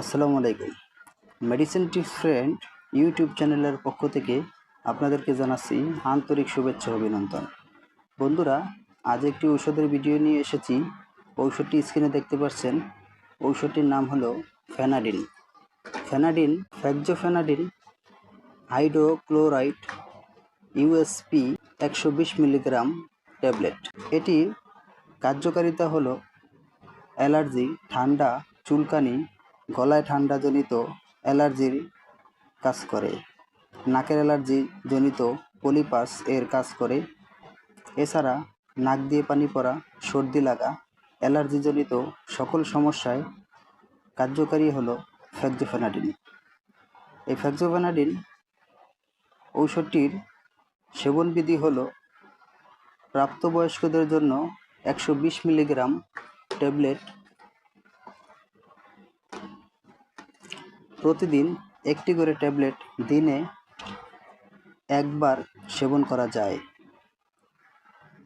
আসসালামু আলাইকুম। Medicine tips friend YouTube চ্যানেলের পক্ষ থেকে আপনাদেরকে জানাচ্ছি আন্তরিক শুভেচ্ছা অভিনন্দন। বন্ধুরা, আজ একটি ঔষধের ভিডিও নিয়ে এসেছি। ঔষধটি স্ক্রিনে দেখতে পাচ্ছেন। ঔষধটির নাম হলো Fenadin. Fenadin fexofenadine hydrochloride USP একশো বিশ মিলিগ্রাম ট্যাবলেট। এটির কার্যকারিতা হলো অ্যালার্জি, ঠান্ডা, চুলকানি গলায় ঠান্ডাজনিত অ্যালার্জির কাজ করে। নাকের অ্যালার্জি জনিত পলিপাস এর কাজ করে। এছাড়া নাক দিয়ে পানি পড়া, সর্দি লাগা, অ্যালার্জিজনিত সকল সমস্যায় কার্যকারী হলো ফ্যাকজোফেনাডিন এই ফ্যাকজোফেনাডিন ঔষধটির সেবনবিধি হল প্রাপ্তবয়স্কদের জন্য একশো বিশ মিলিগ্রাম ট্যাবলেট প্রতিদিন একটি করে ট্যাবলেট দিনে একবার সেবন করা যায়।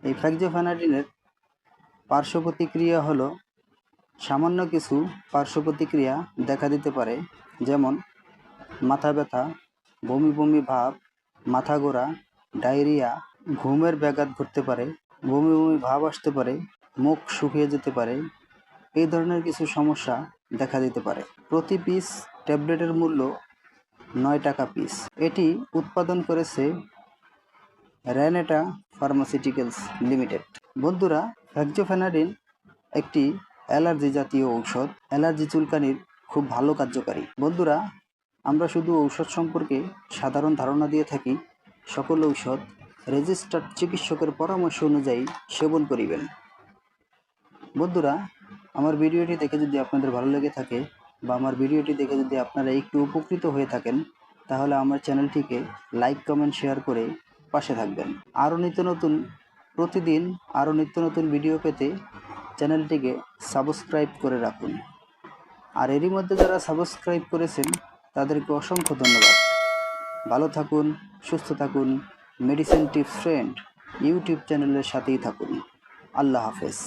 এই ফ্যাকজোফেনাডিনের পার্শ্ব প্রতিক্রিয়া হলো, সামান্য কিছু পার্শ্ব প্রতিক্রিয়া দেখা দিতে পারে, যেমন মাথা ব্যথা, বমি বমি ভাব, মাথা গোড়া, ডায়রিয়া, ঘুমের ব্যাঘাত ঘটতে পারে, বমি বমি ভাব আসতে পারে, মুখ শুকিয়ে যেতে পারে, এই ধরনের কিছু সমস্যা দেখা দিতে পারে। প্রতি পিস ট্যাবলেটের মূল্য নয় টাকা পিস এটি উৎপাদন করেছে র্যানেটা ফার্মাসিউটিক্যালস লিমিটেড। বন্ধুরা ফ্যাকজোফেনাডিন একটি অ্যালার্জি জাতীয় ঔষধ। অ্যালার্জি চুলকানির খুব ভালো কার্যকারী। বন্ধুরা, আমরা শুধু ঔষধ সম্পর্কে সাধারণ ধারণা দিয়ে থাকি। সকল ঔষধ রেজিস্টার্ড চিকিৎসকের পরামর্শ অনুযায়ী সেবন করিবেন। বন্ধুরা, আমার ভিডিওটি দেখে যদি আপনাদের ভালো লেগে থাকে বা আমার ভিডিওটি দেখে যদি আপনারা একটু উপকৃত হয়ে থাকেন, তাহলে আমার চ্যানেলটিকে লাইক, কমেন্ট, শেয়ার করে পাশে থাকবেন। আরও নিত্য নতুন, প্রতিদিন আরও নিত্য নতুন ভিডিও পেতে চ্যানেলটিকে সাবস্ক্রাইব করে রাখুন। আর এরই মধ্যে যারা সাবস্ক্রাইব করেছেন, তাদেরকে অসংখ্য ধন্যবাদ। ভালো থাকুন, সুস্থ থাকুন মেডিসিন টিপস ফ্রেন্ড ইউটিউব চ্যানেলের সাথেই থাকুন। আল্লাহ হাফেজ।